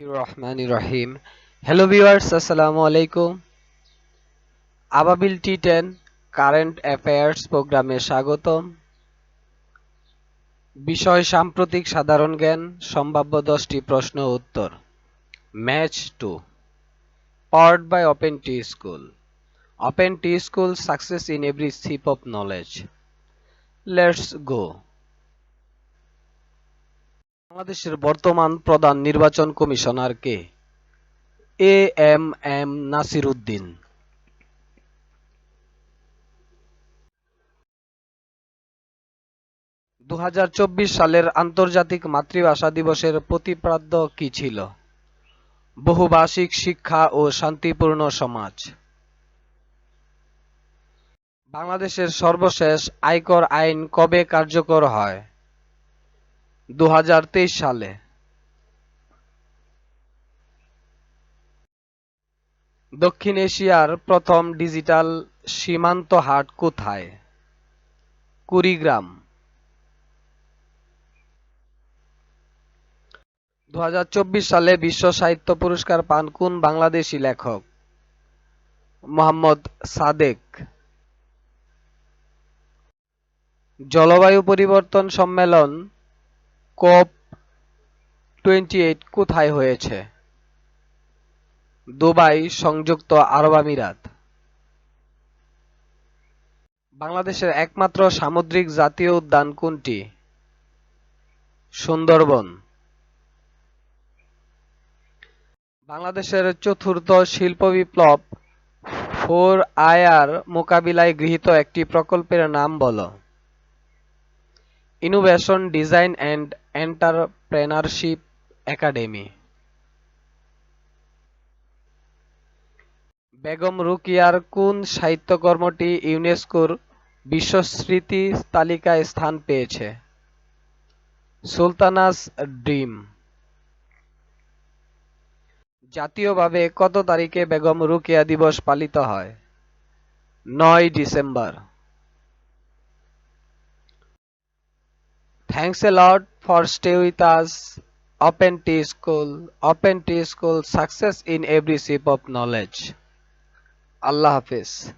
রহমান রহিম hello viewers আসসালামু আলাইকুম আবাবিল টি টেন কারেন্ট অ্যাফেয়ার্স প্রোগ্রামে স্বাগতম। বিষয় সাম্প্রতিক সাধারণ জ্ঞান, সম্ভাব্য দশটি প্রশ্ন উত্তর। Match to powered by open T school open T school success in every sip of knowledge let's go বাংলাদেশের বর্তমান প্রধান নির্বাচন commissioner K? A M M Nasir Uddin দু সালের আন্তর্জাতিক মাতৃভাষা দিবসের প্রতিপাদ্য কি ছিল? বহুভাষিক শিক্ষা ও শান্তিপূর্ণ সমাজ। বাংলাদেশের সর্বশেষ আয়কর আইন কবে কার্যকর হয়? দু হাজার তেইশ সালে। দক্ষিণ এশিয়ার প্রথম ডিজিটাল সীমান্ত হাট কোথায়? কুড়িগ্রাম। দু হাজার চব্বিশ সালে বিশ্ব সাহিত্য পুরস্কার পান কোন বাংলাদেশি লেখক? মোহাম্মদ সাদেক। জলবায়ু পরিবর্তন সম্মেলন কোপ টোয়েন্টি এইট কোথায় হয়েছে? দুবাই সংযুক্ত আরব আমিরাত। বাংলাদেশের একমাত্র সামুদ্রিক জাতীয় উদ্যান কোনটি? সুন্দরবন। বাংলাদেশের চতুর্থ শিল্প বিপ্লব ফোর আয়ার মোকাবিলায় গৃহীত একটি প্রকল্পের নাম বলো। Innovation design and entrepreneurship academy Begum রুকিয়ার কোন সাহিত্যকর্মটি ইউনেস্কোর বিশ্বস্মৃতি তালিকায় স্থান পেয়েছে? সুলতানাস ড্রিম। জাতীয়ভাবে কত তারিখে বেগম রুকিয়া দিবস পালিত হয়? নয় December. Thanks a lot for stay with us. Open T School. Open T School success in every sip of knowledge. Allah Hafiz.